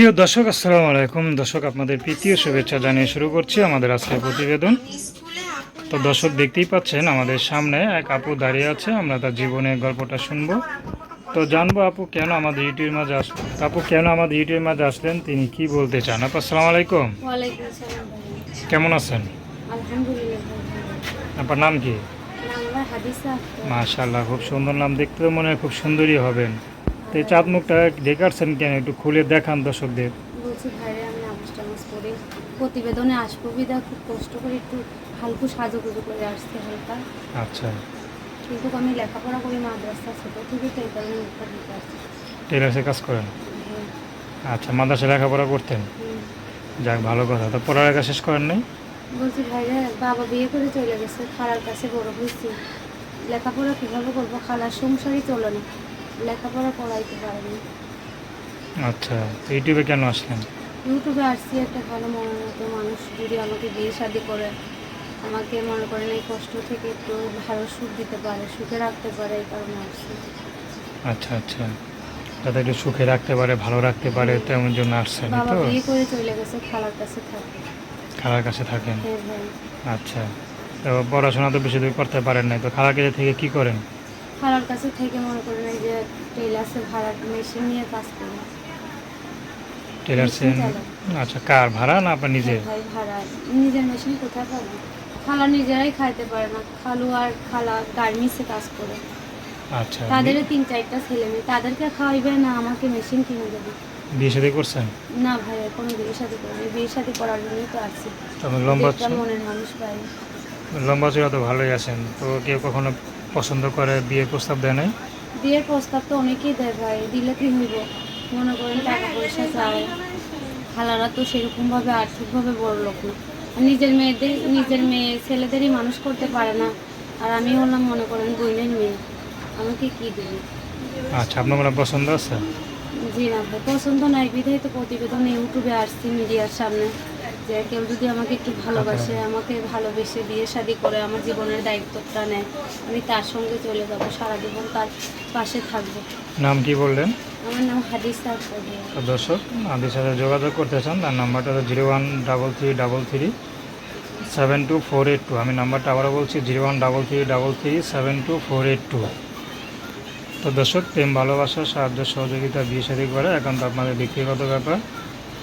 প্রিয় দর্শক আসসালামু আলাইকুম। দর্শক আপনাদের প্রীতীয় শুভেচ্ছা জানিয়ে শুরু করছি আমাদের আজকের প্রতিবেদন। তো দর্শক দেখতেই পাচ্ছেন আমাদের সামনে এক আপু দাঁড়িয়ে আছে। আমরা তার জীবনের গল্পটা শুনব। তো জানব আপু কেন আমাদের ইউটিউবের মাঝে আসলেন আপু কেন আমাদের ইউটিউবের মাঝে আসলেন? তিনি কি বলতে চান? আপু আসসালামু আলাইকুম। কেমন আছেন। আপনার নাম কি? মাশাল্লাহ খুব সুন্দর নাম। দেখতে মনে হয় খুব সুন্দরী হবেন। তো এই চাঁদ মুখটা দেখাচ্ছেন কেন? একটু খুলে দেখান দর্শকদের। বলছি ভাইরে আমি নামাজ টামাজ পড়ি। প্রতিবেদনে আসব বিদা খুব কষ্ট করে একটু হালকু সাজুগুজু করে আসতে হালকা। আচ্ছা। কিন্তু আমি লেখাপড়া করি মাদ্রাসা ছোট থেকে কারণে মুখটা আসছি টেলার্সে কাজ করেন? হ্যাঁ। আচ্ছা মাদ্রাসা লেখাপড়া করতেন? যাক ভালো কথা। তো পড়ালেখা শেষ করেন নাই? বলছি ভাইরে বাবা বিয়ে করে চলে গেছে খালার কাছে বড় হয়েছি। লেখাপড়া কীভাবে করব? খালার সংসারই চলে না। লেখাপড়া পড়াইতে পারেনি। আচ্ছা ইউটিউবে কেন আসলেন? ইউটিউবে আসছি একটা ভালো মনের মতো মানুষ যদি আমাকে বিয়ে শাদি করে আমাকে মনে করেন এই কষ্ট থেকে একটু ভালো সুখ দিতে পারে সুখে রাখতে পারে এই কারণে আসছি। আচ্ছা আচ্ছা। যাতে একটু সুখে রাখতে পারে ভালো রাখতে পারে তেমন জন্য আসছেন বাবা তো? বিয়ে করে চলে গেছে খালার কাছে থাকে। খালার কাছে থাকেন? হ্যাঁ ভাই আচ্ছা। তো পড়াশোনা তো বেশি দূর করতে পারেন নাই তো খালার কাছে থেকে কি করেন? খালার কাছে থেকে মনে করেন এই যে টেলার্সে ভাড়া মেশিন নিয়ে কাজ করি টেলার্সে আচ্ছা কার ভাড়া না আপনার নিজের? হ্যাঁ ভাই ভাড়া। নিজের মেশিন কোথায় পাবো? খালা নিজেরাই খাইতে পারে না। খালু আর খালা গার্মেন্টসে কাজ করে। আচ্ছা তাদেরও তিন চারটা ছেলে মেয়ে। তাদেরকে খাওয়াইবে না আমাকে মেশিন কিনে দেবে? বিয়ে সাথে করছেন? না ভাই কোনো বিয়ে সাথে করিনি। বিয়ে সাথে করার জন্যই তো আসছি তবে লম্বা মনের মানুষ পাই লম্বা চূড়া তো ভালোই আছেন। তো কেউ কখনো পছন্দ করে বিয়ের প্রস্তাব দেয় নাই? বিয়ের প্রস্তাব তো অনেকেই দেয় ভাই দিলে কি হইব? মনে করেন টাকা পয়সা চায় খালারা তো সেরকমভাবে আর্থিকভাবে বড় লোক না আর নিজের মেয়েদের নিজের মেয়ে ছেলেদেরই মানুষ করতে পারে না। আর আমি হলাম মনে করেন বইনের মেয়ে। আমাকে কি দেবে? আচ্ছা আপনার কোনো পছন্দ আছে? জি না পছন্দ নাই। বিধায় তো প্রতিবেদন ইউটিউবে আসছি মিডিয়ার সামনে। যে কেউ যদি আমাকে একটু ভালোবাসে আমাকে ভালোবেসে বিয়ে শাদি করে আমার জীবনের দায়িত্বটা নেয় আমি তার সঙ্গে চলে যাব সারা জীবন তার পাশে থাকব। নাম কি বললেন? আমার নাম হাদিসা দর্শক আমাদের সাথে যোগাযোগ করতে চান তার নাম্বারটা হলো zero one double three double three seven two four eight two. আমি নাম্বারটা আবারও বলছি zero one double three double three seven two four eight two. তো দর্শক প্রেম ভালোবাসা সাহায্য সহযোগিতা বিয়ে সাথে করে এখন তো আপনাদের ব্যক্তিগত ব্যাপার।